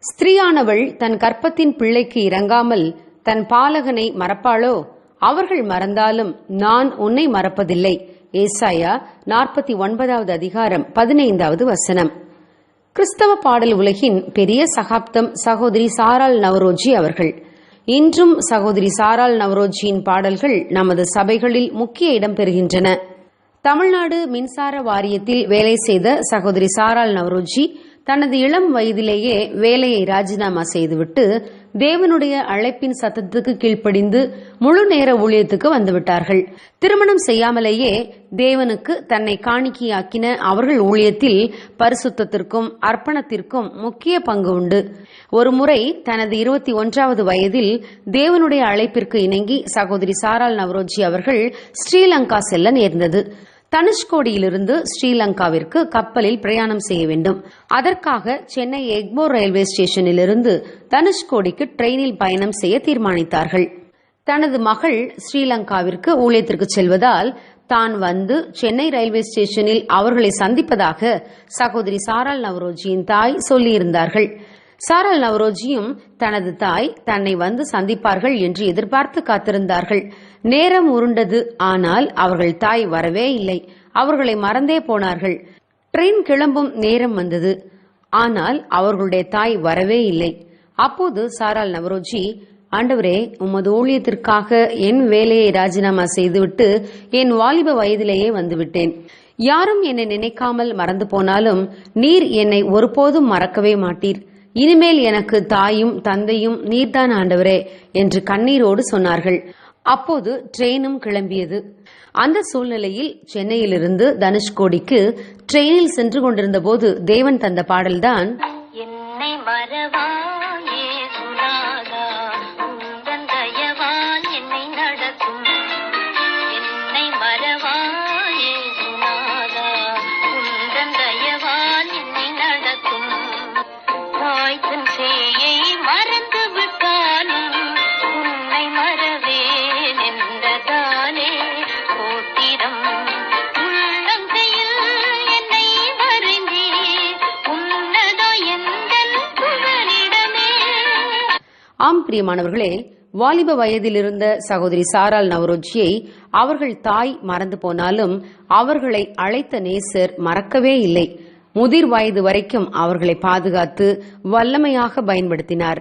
ஸ்திரீயானவள் தன் கற்பத்தின் பிள்ளைக்கு இறங்காமல் தன் பாலகனை மறப்பாளோ? அவர்கள் மறந்தாலும் நான் உன்னை மறப்பதில்லை. ஏசாயா நாற்பத்தி ஒன்பதாவது அதிகாரம் பதினைந்தாவது வசனம். கிறிஸ்தவ பாடல் உலகின் பெரிய சகாப்தம் சகோதரி சாரால் நவரோஜி அவர்கள். இன்றும் சகோதரி சாரால் நவரோஜியின் பாடல்கள் நமது சபைகளில் முக்கிய இடம் பெறுகின்றன. தமிழ்நாடு மின்சார வாரியத்தில் வேலை செய்த சகோதரி சாரால் நவரோஜி தனது இளம் வயதிலேயே வேலையை ராஜினாமா செய்துவிட்டு தேவனுடைய அழைப்பின் சத்தத்துக்கு கீழ்ப்படிந்து முழு நேர ஊழியத்துக்கு வந்துவிட்டார்கள். திருமணம் செய்யாமலேயே தேவனுக்கு தன்னை காணிக்கையாக்கின அவர்கள் ஊழியத்தில் பரிசுத்தத்திற்கும் அர்ப்பணத்திற்கும் முக்கிய பங்கு உண்டு. ஒருமுறை தனது இருபத்தி ஒன்றாவது வயதில் தேவனுடைய அழைப்பிற்கு இணங்கி சகோதரி சாரால் நவரோஜி அவர்கள் ஸ்ரீலங்கா செல்ல நேர்ந்தது. தனுஷ்கோடியிலிருந்து ஸ்ரீலங்காவிற்கு கப்பலில் பிரயாணம் செய்ய வேண்டும். அதற்காக சென்னை எக்மோர் ரயில்வே ஸ்டேஷனிலிருந்து தனுஷ்கோடிக்கு ட்ரெயினில் பயணம் செய்ய தீர்மானித்தார்கள். தனது மகள் ஸ்ரீலங்காவிற்கு ஊழியத்திற்கு செல்வதால் தான் வந்து சென்னை ரயில்வே ஸ்டேஷனில் அவர்களை சந்திப்பதாக சகோதரி சாரால் நவரோஜியின் தாய் சொல்லியிருந்தார்கள். சாரல் நவரோஜியும் தனது தாய் தன்னை வந்து சந்திப்பார்கள் என்று எதிர்பார்த்து காத்திருந்தார்கள். நேரம் உருண்டது. ஆனால் அவர்கள் தாய் வரவே இல்லை. அவர்களை மறந்தே போனார்கள். ட்ரெயின் கிளம்பும் நேரம் வந்தது. ஆனால் அவர்களுடைய தாய் வரவே இல்லை. அப்போது சாரால் நவரோஜி ஆண்டவரே உமது ஊழியத்திற்காக என் வேலையை ராஜினாமா செய்துவிட்டு என் வாலிப வயதிலேயே வந்துவிட்டேன். யாரும் என்னை நினைக்காமல் மறந்து போனாலும் நீர் என்னை ஒருபோதும் மறக்கவே மாட்டீர். இனிமேல் எனக்கு தாயும் தந்தையும் நீர்தான் ஆண்டவரே என்று கண்ணீரோடு சொன்னார்கள். அப்போது ட்ரெயினும் கிளம்பியது. அந்த சூழ்நிலையில் சென்னையிலிருந்து தனுஷ்கோடிக்கு ட்ரெயினில் சென்று கொண்டிருந்த போது தேவன் தந்த பாடல்தான் என்னை மறவா ஆம் பிரியமானவர்களே வாலிப வயதில் இருந்த சகோதரி சாரால் நவரோஜியை அவர்கள் தாய் மறந்து போனாலும் அவர்களை அழைத்த நேசர் மறக்கவே இல்லை. முதிர் வயது வரைக்கும் அவர்களை பாதுகாத்து வல்லமையாக பயன்படுத்தினார்.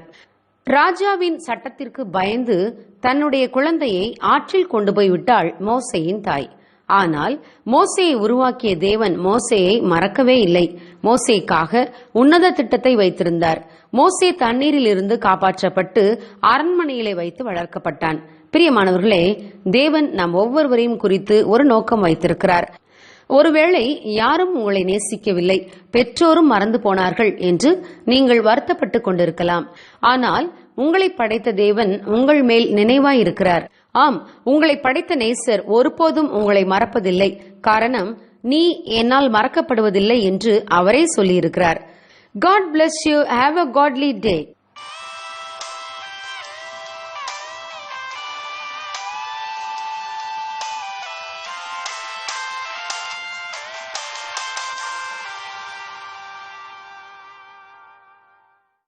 ராஜாவின் சட்டத்திற்கு பயந்து தன்னுடைய குழந்தையை ஆற்றில் கொண்டு போய்விட்டாள் மோசையின் தாய். ஆனால் மோசையை உருவாக்கிய தேவன் மோசையை மறக்கவே இல்லை. மோசேக்காக உன்னத திட்டத்தை வைத்திருந்தார். மோசே தண்ணீரில் இருந்து காப்பாற்றப்பட்டு அரண்மனையிலே வைத்து வளர்க்கப்பட்டான். பிரியமானவர்களே தேவன் நம் ஒவ்வொருவரையும் குறித்து ஒரு நோக்கம் வைத்திருக்கிறார். ஒருவேளை யாரும் உங்களை நேசிக்கவில்லை பெற்றோரும் மறந்து போனார்கள் என்று நீங்கள் வருத்தப்பட்டுக் கொண்டிருக்கலாம். ஆனால் உங்களை படைத்த தேவன் உங்கள் மேல் நினைவாய் இருக்கிறார் ஆம் உங்களை படைத்த நேசர் ஒருபோதும் உங்களை மறப்பதில்லை. காரணம் நீ என்னால் மறக்கப்படுவதில்லை என்று அவரே சொல்லியிருக்கிறார். God bless you have a godly day